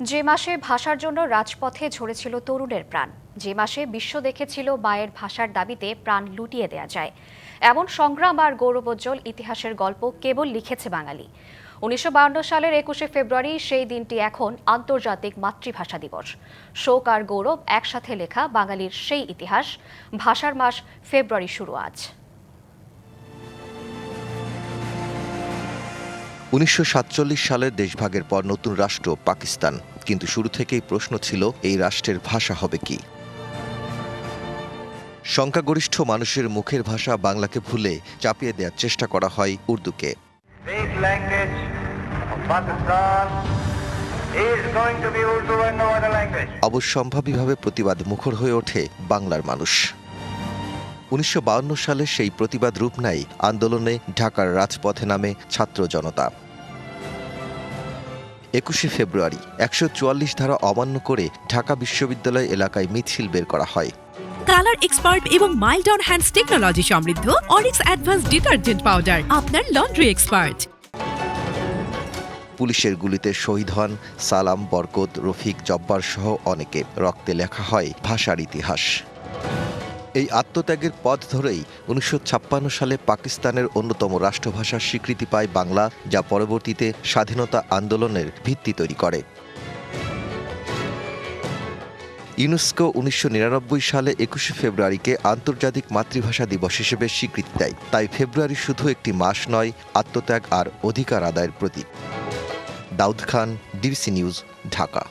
যে মাসে ভাষার জন্য রাজপথে ঝরেছিল তরুণের প্রাণ, যে মাসে বিশ্ব দেখেছিল মায়ের ভাষার দাবিতে প্রাণ লুটিয়ে দেয়া যায়। এমন সংগ্রাম আর গৌরবোজ্জ্বল ইতিহাসের গল্প কেবল লিখেছে বাঙালি। উনিশশো বায়ান্ন সালের একুশে ফেব্রুয়ারি সেই দিনটি এখন আন্তর্জাতিক মাতৃভাষা দিবস। শোক আর গৌরব একসাথে লেখা বাঙালির সেই ইতিহাস। ভাষার মাস ফেব্রুয়ারি শুরু আজ। উনিশশো সাতচল্লিশ সালের দেশভাগের পর নতুন রাষ্ট্র পাকিস্তান। কিন্তু শুরু থেকেই প্রশ্ন ছিল এই রাষ্ট্রের ভাষা হবে কি? সংখ্যাগরিষ্ঠ মানুষের মুখের ভাষা বাংলাকে ভুলে চাপিয়ে দেওয়ার চেষ্টা করা হয় উর্দুকে. অবশ্যম্ভাবীভাবে প্রতিবাদ মুখর হয়ে ওঠে বাংলার মানুষ। উনিশশো সালে সেই প্রতিবাদ রূপ নেয় আন্দোলনে ঢাকার রাজপথে নামে ছাত্র জনতা। একুশে ফেব্রুয়ারি একশো চুয়াল্লিশ ধারা অমান্য করে ঢাকা বিশ্ববিদ্যালয় এলাকায় মিছিল বের করা হয়। কালার এক্সপার্ট এবং মাইল্ড অন হ্যান্ডস টেকনোলজি সমৃদ্ধ অরিক্স অ্যাডভান্স ডিটারজেন্ট পাউডার আপনার লন্ড্রি এক্সপার্ট। পুলিশের গুলিতে শহীদ হন সালাম বরকত রফিক জব্বার সহ অনেকে। রক্তে লেখা হয় ভাষার ইতিহাস। এই আত্মত্যাগের পথ ধরেই উনিশশো ছাপ্পান্ন সালে পাকিস্তানের অন্যতম রাষ্ট্রভাষার স্বীকৃতি পায় বাংলা, যা পরবর্তীতে স্বাধীনতা আন্দোলনের ভিত্তি তৈরি করে। ইউনেস্কো উনিশশো নিরানব্বই সালে একুশে ফেব্রুয়ারিকে আন্তর্জাতিক মাতৃভাষা দিবস হিসেবে স্বীকৃতি দেয়। তাই ফেব্রুয়ারি শুধু একটি মাস নয়, আত্মত্যাগ আর অধিকার আদায়ের প্রতীক। Daud Khan, DBC news, Dhaka.